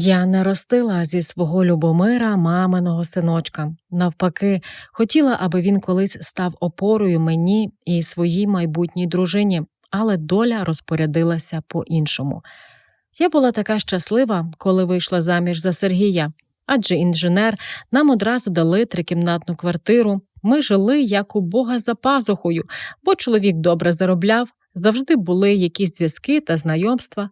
Я не ростила зі свого Любомира маминого синочка. Навпаки, хотіла, аби він колись став опорою мені і своїй майбутній дружині, але доля розпорядилася по-іншому. Я була така щаслива, коли вийшла заміж за Сергія, адже інженер нам одразу дали трикімнатну квартиру. Ми жили як у Бога за пазухою, бо чоловік добре заробляв, завжди були якісь зв'язки та знайомства.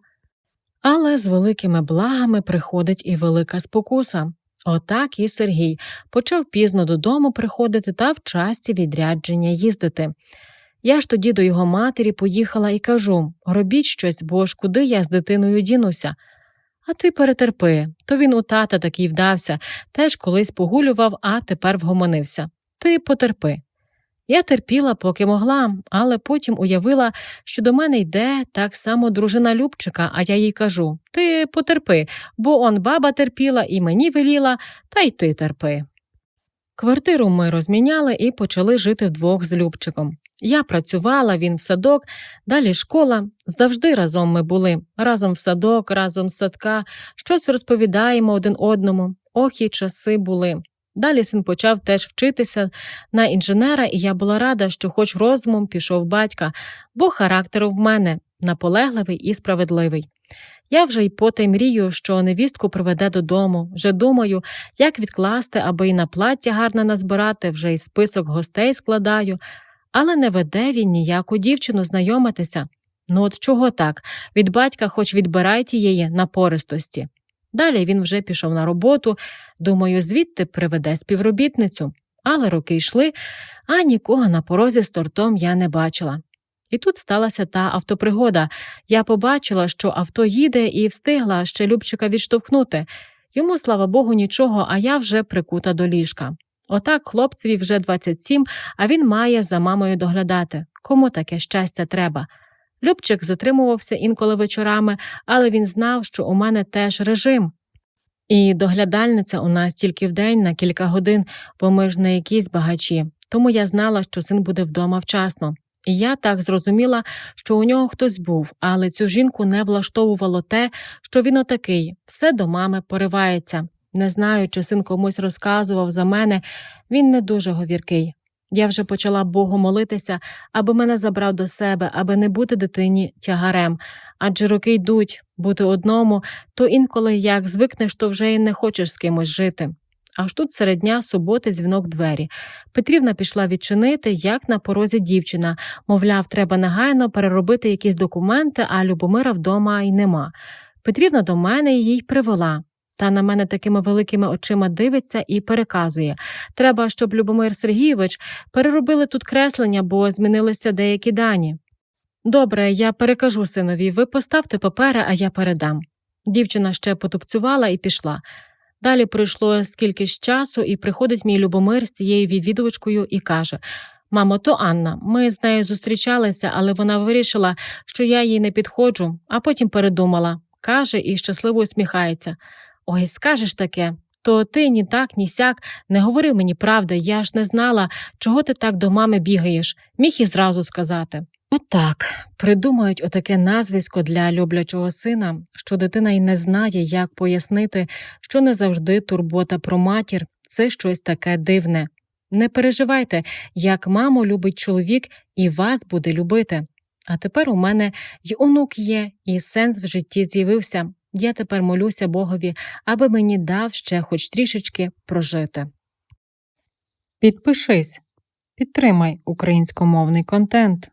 Але з великими благами приходить і велика спокуса. Отак і Сергій почав пізно додому приходити та в часті відрядження їздити. Я ж тоді до його матері поїхала і кажу робіть щось, бо ж куди я з дитиною дінуся. А ти перетерпи, то він у тата такий вдався, теж колись погулював, а тепер вгомонився. Ти потерпи. Я терпіла, поки могла, але потім уявила, що до мене йде так само дружина Любчика, а я їй кажу Ти потерпи, бо он баба терпіла і мені веліла, та й ти терпи. Квартиру ми розміняли і почали жити вдвох з Любчиком. Я працювала, він в садок, далі школа. Завжди разом ми були, разом в садок, разом з садка, щось розповідаємо один одному. Ох, і часи були. Далі син почав теж вчитися на інженера, і я була рада, що хоч розумом пішов батька, бо характеру в мене наполегливий і справедливий. Я вже й потай мрію, що невістку приведе додому, вже думаю, як відкласти, аби й на плаття гарне назбирати, вже й список гостей складаю, але не веде він ніяку дівчину знайомитися. Ну от чого так? Від батька хоч відбирай тієї напористості. Далі він вже пішов на роботу, думаю, звідти приведе співробітницю. Але роки йшли, а нікого на порозі з тортом я не бачила. І тут сталася та автопригода. Я побачила, що авто їде і встигла ще Любчика відштовхнути. Йому, слава Богу, нічого, а я вже прикута до ліжка. Отак хлопцеві вже 27, а він має за мамою доглядати. Кому таке щастя треба? Любчик затримувався інколи вечорами, але він знав, що у мене теж режим. І доглядальниця у нас тільки вдень на кілька годин, бо ми ж не якісь багачі, тому я знала, що син буде вдома вчасно. І я так зрозуміла, що у нього хтось був, але цю жінку не влаштовувало те, що він отакий, все до мами поривається. Не знаю, чи син комусь розказував за мене, він не дуже говіркий. Я вже почала Богу молитися, аби мене забрав до себе, аби не бути дитині тягарем. Адже роки йдуть бути одному, то інколи як звикнеш, то вже й не хочеш з кимось жити. Аж тут серед дня суботи дзвінок двері. Петрівна пішла відчинити, як на порозі дівчина. Мовляв, треба негайно переробити якісь документи, а Любомира вдома й нема. Петрівна до мене її привела. Та на мене такими великими очима дивиться і переказує треба, щоб Любомир Сергійович переробили тут креслення, бо змінилися деякі дані. Добре, я перекажу синові, ви поставте папери, а я передам. Дівчина ще потупцювала і пішла. Далі пройшло скільки ж часу, і приходить мій Любомир з цією відвідувачкою і каже Мамо, то Анна, ми з нею зустрічалися, але вона вирішила, що я їй не підходжу, а потім передумала. каже і щасливо усміхається. Ой, скажеш таке, то ти ні так, ні сяк, не говори мені правди, я ж не знала, чого ти так до мами бігаєш, міг і зразу сказати. Отак придумають отаке назвисько для люблячого сина, що дитина й не знає, як пояснити, що не завжди турбота про матір це щось таке дивне. Не переживайте, як маму любить чоловік і вас буде любити. А тепер у мене й онук є, і сенс в житті з'явився. Я тепер молюся Богові, аби мені дав ще хоч трішечки прожити. Підпишись, підтримай українськомовний контент.